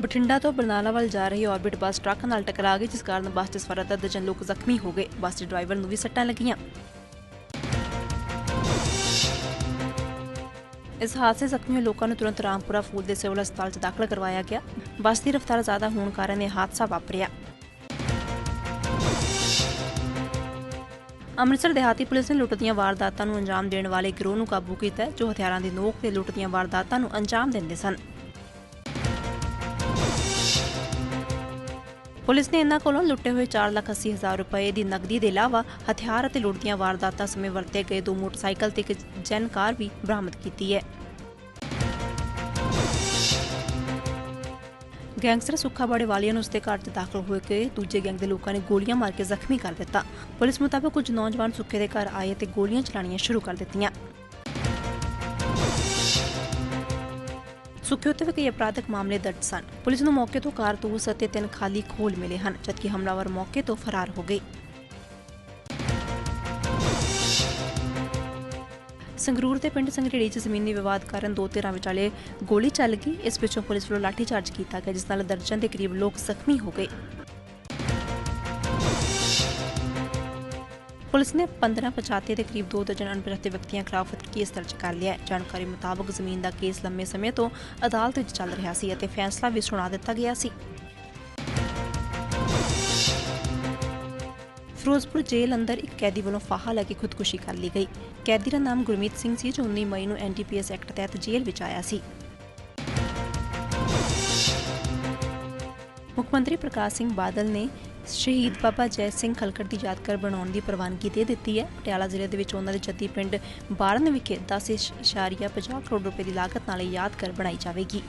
ਬਠਿੰਡਾ ਤੋਂ ਬਰਨਾਲਾ ਵੱਲ ਜਾ ਰਹੀ ਆਰਬਿਟ ਬੱਸ ਟਰੱਕ ਨਾਲ ਟਕਰਾ ਗਈ, ਜਿਸ ਕਾਰਨ ਬੱਸ 'ਚ ਸਵਾਰ ਦਰਜਨ ਲੋਕ ਜ਼ਖਮੀ ਹੋ ਗਏ। ਬੱਸ ਦੇ ਡਰਾਈਵਰ ਨੂੰ ਵੀ ਸੱਟਾਂ ਲੱਗੀਆਂ। ਇਸ ਹਾਦਸੇ ਜ਼ਖਮੀ ਲੋਕਾਂ ਨੂੰ ਤੁਰੰਤ ਰਾਮਪੁਰਾ ਫੂਲ ਦੇ ਸਿਵਲ ਹਸਪਤਾਲ 'ਚ ਦਾਖਲ ਕਰਵਾਇਆ ਗਿਆ। ਬੱਸ ਦੀ ਰਫ਼ਤਾਰ ਜ਼ਿਆਦਾ ਹੋਣ ਕਾਰਨ ਇਹ ਹਾਦਸਾ ਵਾਪਰਿਆ। ਅੰਮ੍ਰਿਤਸਰ ਦੇਹਾਤੀ ਪੁਲਿਸ ਨੇ ਲੁੱਟ ਦੀਆਂ ਵਾਰਦਾਤਾਂ ਨੂੰ ਅੰਜਾਮ ਦੇਣ ਵਾਲੇ ਗਿਰੋਹ ਨੂੰ ਕਾਬੂ ਕੀਤਾ ਜੋ ਹਥਿਆਰਾਂ ਦੀ ਨੋਕ ਤੇ ਲੁੱਟ ਦੀਆਂ ਵਾਰਦਾਤਾਂ ਨੂੰ ਅੰਜਾਮ ਦਿੰਦੇ ਸਨ। ਪੁਲਿਸ ਨੇ ਇਹਨਾਂ ਕੋਲੋਂ ਲੁੱਟੇ ਹੋਏ 4,80,000 ਰੁਪਏ ਦੀ ਨਕਦੀ ਦੇ ਇਲਾਵਾ ਹਥਿਆਰ ਅਤੇ ਲੁੱਟ ਦੀਆਂ ਵਾਰਦਾਤਾਂ ਸਮੇਂ ਵਰਤੇ ਗਏ ਦੋ ਮੋਟਰਸਾਈਕਲ ਤੇ ਇੱਕ ਜੈਨ ਕਾਰ ਵੀ ਬਰਾਮਦ ਕੀਤੀ ਹੈ। ਗੈਂਗਸਟਰ ਸੁੱਖਾ ਬੜੇ ਵਾਲੀਆਂ ਨੂੰ ਉਸਦੇ ਘਰ 'ਚ ਦਾਖਲ ਹੋਏ ਕੇ ਦੂਜੇ ਗੈਂਗ ਦੇ ਲੋਕਾਂ ਨੇ ਗੋਲੀਆਂ ਮਾਰ ਕੇ ਜ਼ਖਮੀ ਕਰ ਦਿੱਤਾ। ਪੁਲਿਸ ਮੁਤਾਬਕ ਕੁਝ ਨੌਜਵਾਨ ਸੁੱਖੇ ਦੇ ਘਰ ਆਏ ਤੇ ਗੋਲੀਆਂ ਚਲਾਣੀਆਂ ਸ਼ੁਰੂ ਕਰ ਦਿੱਤੀਆਂ। ਸੁੱਖੇ ਉੱਤੇ ਵੀ ਕਈ ਅਪਰਾਧਿਕ ਮਾਮਲੇ ਦਰਜ ਸਨ। ਪੁਲਿਸ ਨੂੰ ਮੌਕੇ ਤੋਂ ਕਾਰਤੂਸ ਅਤੇ ਤਿੰਨ ਖਾਲੀ ਖੋਲ ਮਿਲੇ ਹਨ, ਜਦਕਿ ਹਮਲਾਵਰ ਮੌਕੇ ਤੋਂ ਫਰਾਰ ਹੋ ਗਏ। ਸੰਗਰੂਰ ਦੇ ਪਿੰਡ ਸੰਗਰੇੜੀ 'ਚ ਜ਼ਮੀਨੀ ਵਿਵਾਦ ਕਾਰਨ ਦੋ ਧਿਰਾਂ ਵਿਚਾਲੇ ਗੋਲੀ ਚੱਲ ਗਈ। ਇਸ ਪਿੱਛੋਂ ਪੁਲਿਸ ਵੱਲੋਂ ਲਾਠੀਚਾਰਜ ਕੀਤਾ ਗਿਆ, ਜਿਸ ਨਾਲ ਦਰਜਨ ਦੇ ਕਰੀਬ ਲੋਕ ਜ਼ਖਮੀ ਹੋ ਗਏ। ਪੁਲਿਸ ਨੇ 15 ਪਛਾਤੇ ਦੇ ਕਰੀਬ 2 ਦਰਜਨ ਅਣਪਛਾਤੇ ਵਿਅਕਤੀਆਂ ਖਿਲਾਫ ਕੇਸ ਦਰਜ ਕਰ ਲਿਆ ਹੈ। ਜਾਣਕਾਰੀ ਮੁਤਾਬਕ ਜ਼ਮੀਨ ਦਾ ਕੇਸ ਲੰਮੇ ਸਮੇਂ ਤੋਂ ਅਦਾਲਤ ਵਿੱਚ ਚੱਲ ਰਿਹਾ ਸੀ ਅਤੇ ਫੈਸਲਾ ਵੀ ਸੁਣਾ ਦਿੱਤਾ ਗਿਆ ਸੀ। ਫਿਰੋਜ਼ਪੁਰ ਜੇਲ੍ਹ ਅੰਦਰ ਇੱਕ ਕੈਦੀ ਵੱਲੋਂ ਫਾਹਾ ਲੈ ਕੇ ਖੁਦਕੁਸ਼ੀ ਕਰ ਲਈ ਗਈ। ਕੈਦੀ ਦਾ ਨਾਮ ਗੁਰਮੀਤ ਸਿੰਘ ਸੀ, ਜੋ 19 ਮਈ ਨੂੰ ਐਨਡੀਪੀਐਸ ਐਕਟ ਤਹਿਤ ਜੇਲ੍ਹ ਵਿੱਚ ਆਇਆ ਸੀ। ਮੁੱਖ ਮੰਤਰੀ ਪ੍ਰਕਾਸ਼ ਸਿੰਘ ਬਾਦਲ ਨੇ ਸ਼ਹੀਦ ਬਾਬਾ ਜੈ ਸਿੰਘ ਖਲਕੜ ਦੀ ਯਾਦਗਾਰ ਬਣਾਉਣ ਦੀ ਪ੍ਰਵਾਨਗੀ ਦੇ ਦਿੱਤੀ ਹੈ। ਪਟਿਆਲਾ ਜ਼ਿਲ੍ਹੇ ਦੇ ਵਿੱਚ ਉਹਨਾਂ ਦੇ ਜੱਦੀ ਪਿੰਡ ਬਾਰਨ ਵਿਖੇ 10.50 ਕਰੋੜ ਰੁਪਏ ਦੀ ਲਾਗਤ ਨਾਲ ਇਹ ਯਾਦਗਾਰ ਬਣਾਈ ਜਾਵੇਗੀ।